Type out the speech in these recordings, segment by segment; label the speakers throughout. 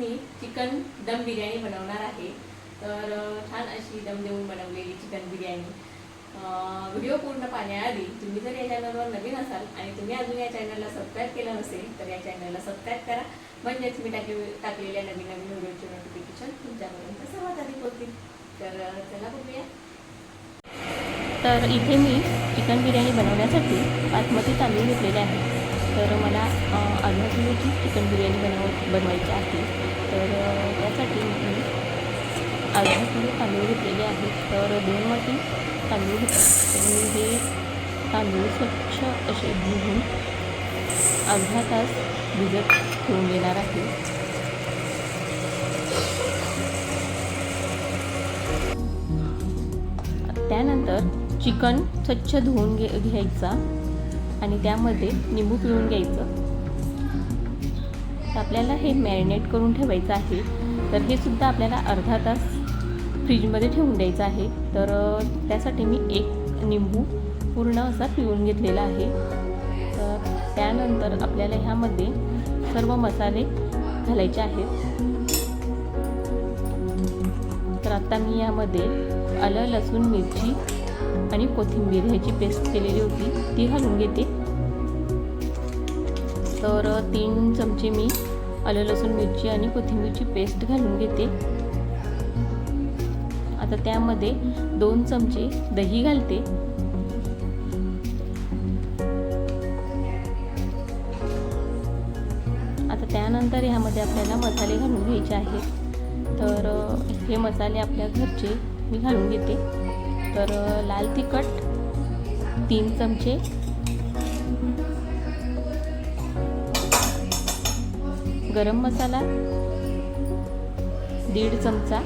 Speaker 1: मी chicken दम बिर्याणी बनवणार आहे. तर छान अशी दम देऊन बनवलेली चिकन बिर्याणी. व्हिडिओ पूर्ण पाहण्याआधी तुम्ही जर या चॅनलवर नवीन असाल आणि तुम्ही अजून या चॅनलला सबस्क्राईब केलं नसेल तर या चॅनलला सबस्क्राईब करा. म्हणजेच मी टाके टाकलेल्या नवीन नवीन व्हिडिओचे नोटिफिकेशन तुमच्यापर्यंत सर्वात आधी होतील तर चला बघूया.
Speaker 2: तर इथे मी चिकन बिर्याणी बनवण्यासाठी बासमती तांदूळ घेतलेले आहे. तर मला अर्धा किलोची चिकन बिर्याणी बनव बनवायची आहे. तर त्यासाठी मी अर्धा तांदूळ घेतलेले आहेत तर दोन वाटी तांदूळ घेतले. तर मी हे तांदूळ स्वच्छ असे भिजून अर्धा तास भिजत ठेवून देणार आहे. त्यानंतर चिकन स्वच्छ धुवून घे घ्यायचा आणि त्यामध्ये निंबू पिळून घ्यायचं. आपल्याला हे मॅरिनेट करून ठेवायचं आहे. तर हे सुद्धा आपल्याला अर्धा तास फ्रीजमध्ये ठेवून द्यायचं आहे. तर त्यासाठी मी एक निंबू पूर्ण असा पिळून घेतलेला आहे. तर त्यानंतर आपल्याला ह्यामध्ये सर्व मसाले घालायचे आहेत. तर आता मी यामध्ये आलं लसूण मिरची आणि कोथिंबीर ह्याची पेस्ट केलेली होती ती घालून घेते. तर तीन चमचे मी आलं लसूण मिरची आणि कोथिंबीरची पेस्ट घालून घेते. आता त्यामध्ये दोन चमचे दही घालते. आता त्यानंतर ह्यामध्ये आपल्याला मसाले घालून घ्यायचे आहेत. तर हे मसाले आपल्या घरचे मी घालून घेते. तर लाल तिखट तीन चमचे. गरम मसाला दीड चमचा.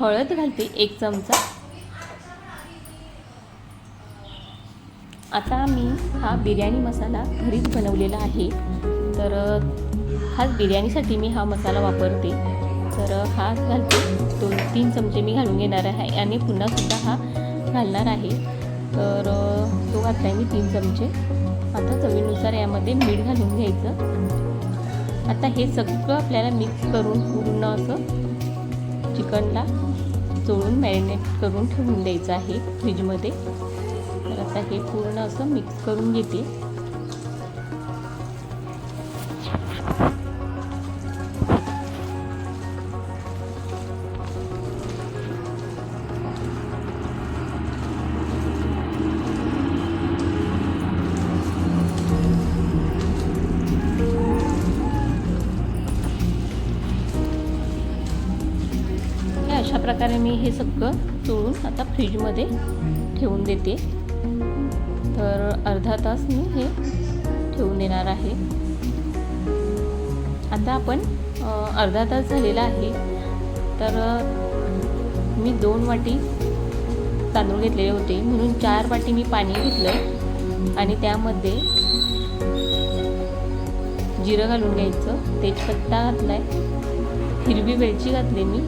Speaker 2: हळद घालते एक चमचा. आता मी हा बिर्याणी मसाला घरीच बनवलेला आहे. तर हाच बिर्याणीसाठी मी हा मसाला वापरते. तर हा घालते. दोन तीन चमचे मी घालून घेणार आहे आणि पुन्हा सुद्धा हा घालणार आहे. तर तो घातला आहे मी तीन चमचे. आता चवीनुसार यामध्ये मीठ घालून घ्यायचं. आता हे सगळं आपल्याला मिक्स करून पूर्ण असं चिकनला चोळून मॅरिनेट करून ठेवून द्यायचं आहे फ्रीजमध्ये तर आता हे पूर्ण असं मिक्स करून घेते. प्रकारे मी हे सगळं चोळून आता फ्रीजमध्ये ठेवून देते. तर अर्धा तास मी हे ठेवून देणार आहे. आता आपण अर्धा तास झालेला आहे. तर मी दोन वाटी तांदूळ घेतलेले होते. म्हणून चार वाटी मी पाणी घेतलं आणि त्यामध्ये जिरं घालून घ्यायचं. तेजपत्ता घातला आहे हिरवी वेलची घातली मी.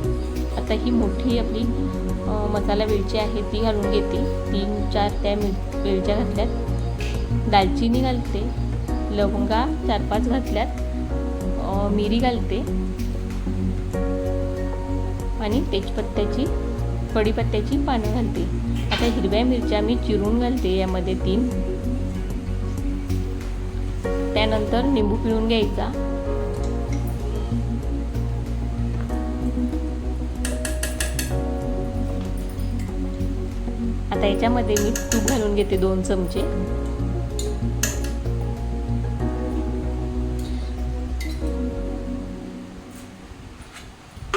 Speaker 2: आता ही मोठी आपली मसाला वेलची आहे ती घालून घेते. तीन चार त्या मिर वेलच्या घातल्यात. दालचिनी घालते लवंगा चार पाच घातल्यात. मिरी घालते. आणि तेजपत्त्याची कढीपत्त्याची पानं घालते. आता हिरव्या मिरच्या मी चिरून घालते यामध्ये तीन. त्यानंतर निंबू पिळून घ्यायचा. आता याच्यामध्ये मी तूप घालून घेते दोन चमचे.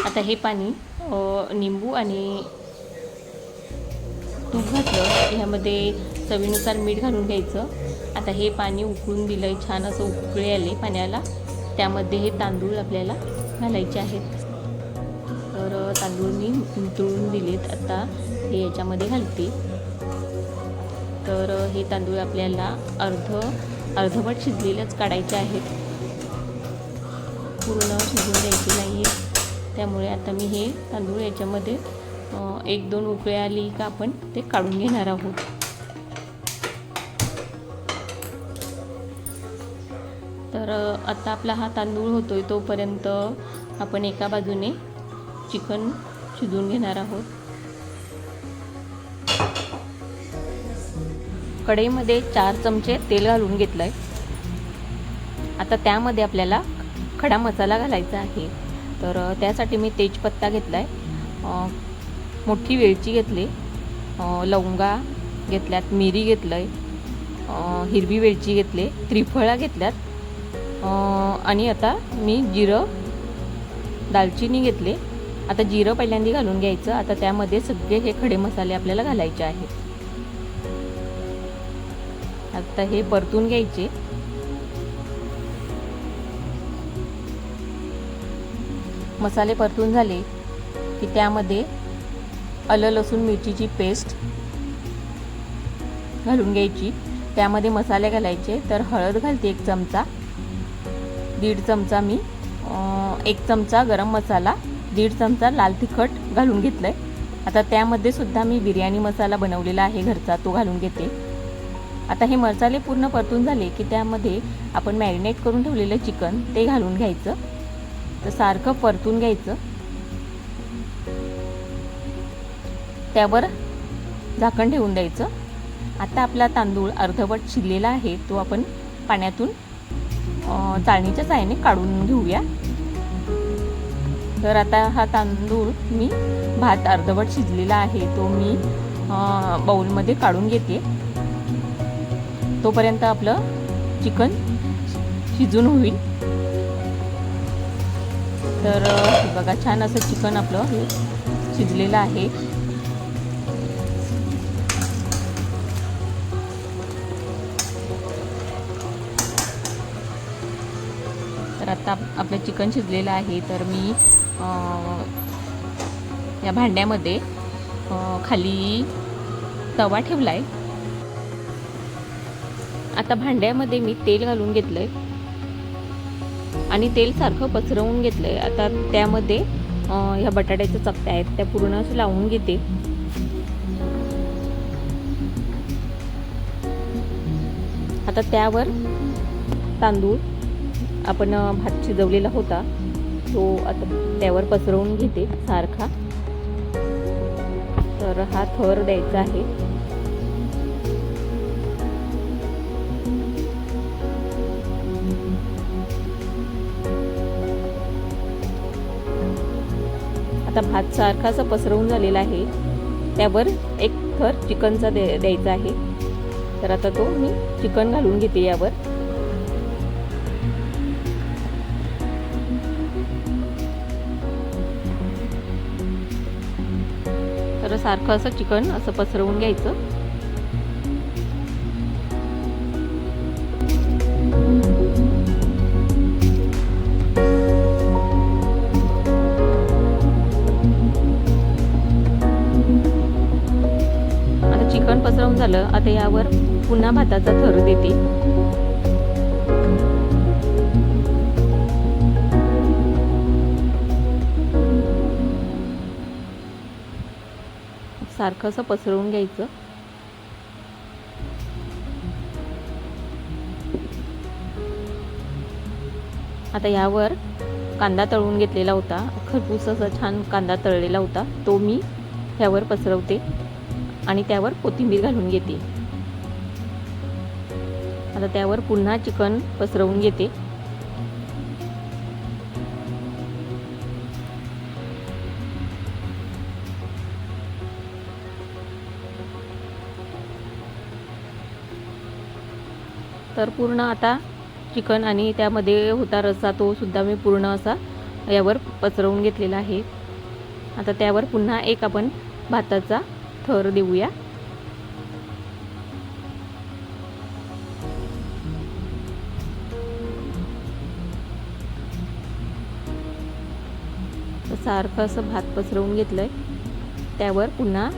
Speaker 2: आता हे पाणी निंबू आणि तूप घातलं. ह्यामध्ये चवीनुसार मीठ घालून घ्यायचं. आता हे पाणी उकळून दिलं छान असं उकळे आले पाण्याला. त्यामध्ये हे तांदूळ आपल्याला घालायचे आहेत. तर तांदूळ मी उतळून दिलेत. आता हे याच्यामध्ये घालते. तर हे तांदूळ आपल्याला अर्ध अर्धवट शिजलेलंच काढायचे आहेत. पूर्ण शिजून द्यायचे नाही आहे त्यामुळे आता मी हे तांदूळ याच्यामध्ये एक दोन उकळे आली का आपण ते काढून घेणार आहोत. तर आता आपला हा तांदूळ होतोय तोपर्यंत आपण एका बाजूने चिकन शिजून घेणार आहोत. कढईमध्ये चार चमचे तेल घालून घेतलं आहे आता त्यामध्ये आपल्याला खडा मसाला घालायचा आहे. तर त्यासाठी मी तेजपत्ता घेतला आहे मोठी वेलची घेतली. लवंगा घेतल्यात मिरी घेतलं आहे हिरवी वेलची घेतली. त्रिफळा घेतल्यात. आणि आता मी जिरं दालचिनी घेतले. आता जिरं पहिल्यांदा घालून घ्यायचं. आता त्यामध्ये सगळे हे खडे मसाले आपल्याला घालायचे आहेत. आता हे परतून घ्यायचे. मसाले परतून झाले की त्यामध्ये आलं लसूण मिरचीची पेस्ट घालून घ्यायची. त्यामध्ये मसाले घालायचे. तर हळद घालते एक चमचा. दीड चमचा मी एक चमचा गरम मसाला दीड चमचा लाल तिखट घालून घेतलं आहे आता त्यामध्ये सुद्धा मी बिर्याणी मसाला बनवलेला आहे घरचा तो घालून घेते. आता हे मसाले पूर्ण परतून झाले की त्यामध्ये आपण मॅरिनेट करून ठेवलेलं चिकन ते घालून घ्यायचं. तर सारखं परतून घ्यायचं. त्यावर झाकण ठेवून द्यायचं. आता आपला तांदूळ अर्धवट शिजलेला आहे तो आपण पाण्यातून चाळणीच्या साहाय्याने काढून घेऊया. तर आता हा तांदूळ मी भात अर्धवट शिजलेला आहे तो मी बाऊलमध्ये बाउलमध्ये काढून घेते. तोपर्यंत आपलं चिकन शिजून होईल. तर बघा छान असं चिकन आपलं हे शिजलेलं आहे. तर आता आपलं चिकन शिजलेलं आहे. तर मी या भांड्यामध्ये खाली तवा ठेवला आहे आता भांड्यामध्ये मी तेल घालून घेतलंय. आणि तेल सारखं पसरवून घेतलंय. आता त्यामध्ये ह्या बटाट्याच्या चकत्या आहेत त्या पूर्ण असं लावून घेते. आता त्यावर तांदूळ आपण भात शिजवलेला होता तो आता त्यावर पसरवून घेते सारखा. तर हा थर द्यायचा आहे. आता भात सारखा असा पसरवून झालेला आहे. त्यावर एक थर चिकनचा द्या द्यायचा आहे. तर आता तो मी चिकन घालून घेते यावर. तर सारखं असं चिकन असं पसरवून घ्यायचं. पसरवून झालं आता यावर पुन्हा भाताचा थर देते. सारखं असं पसरवून घ्यायचं. आता यावर कांदा तळून घेतलेला होता. खरपूस असा छान कांदा तळलेला होता. तो मी ह्यावर पसरवते. आणि त्यावर कोथिंबीर घालून घेते. आता त्यावर पुन्हा चिकन पसरवून घेते. तर पूर्ण आता चिकन आणि त्यामध्ये होता रस्सा तो सुद्धा मी पूर्ण असा यावर पसरवून घेतलेला आहे. आता त्यावर पुन्हा एक आपण भाताचा थर देऊया. सारखं असं भात पसरवून घेतलंय. त्यावर पुन्हा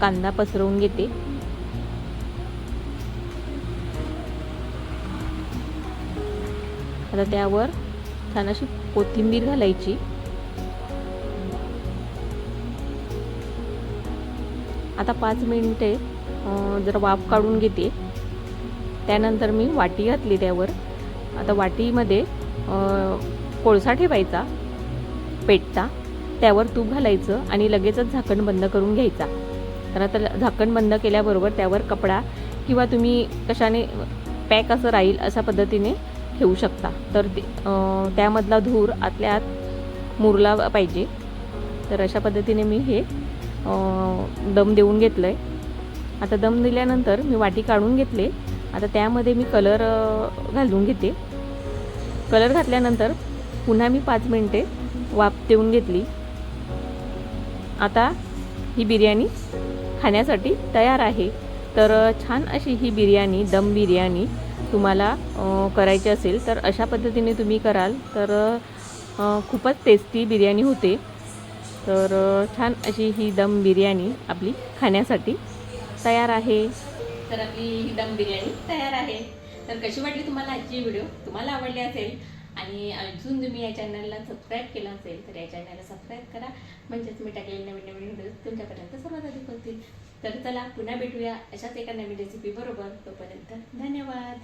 Speaker 2: कांदा पसरवून घेते. आता त्यावर छान अशी कोथिंबीर घालायची. आता पाच मिनटे जर वाफ काढून घेते. त्यानंतर मी वाटी घातली त्यावर. आता वाटीमध्ये कोळसा ठेवायचा पेटता. त्यावर तूप घालायचं आणि लगेचच झाकण बंद करून घ्यायचा. तर आता झाकण बंद केल्याबरोबर त्यावर कपडा किंवा तुम्ही कशाने पॅक असं राहील अशा पद्धतीने ठेवू शकता. तर ते त्यामधला धूर आतल्या आत मुरला पाहिजे. तर अशा पद्धतीने मी हे दम देऊन घेतलं आहे आता दम दिल्यानंतर मी वाटी काढून घेतले. आता त्यामध्ये मी कलर घालून घेते. कलर घातल्यानंतर पुन्हा मी पाच मिनटे वाफ देऊन घेतली. आता ही बिर्याणी खाण्यासाठी तयार आहे. तर छान अशी ही बिर्याणी दम बिर्याणी तुम्हाला करायची असेल तर अशा पद्धतीने तुम्ही कराल. तर खूपच टेस्टी बिर्याणी होते. तर छान अशी ही दम बिर्याणी आपली खाण्यासाठी तयार आहे.
Speaker 1: तर आपली ही दम बिर्याणी तयार आहे. तर कशी वाटली तुम्हाला आजची व्हिडिओ? तुम्हाला आवडली असेल आणि अजून तुम्ही या चॅनलला सबस्क्राईब केलं असेल तर या चॅनलला सबस्क्राईब करा. म्हणजेच मी टाकलेले नवीन नवीन व्हिडिओ तुमच्यापर्यंत सर्वात अधिक होतील तर चला पुन्हा भेटूया अशाच एका नवीन रेसिपी बरोबर. तोपर्यंत धन्यवाद.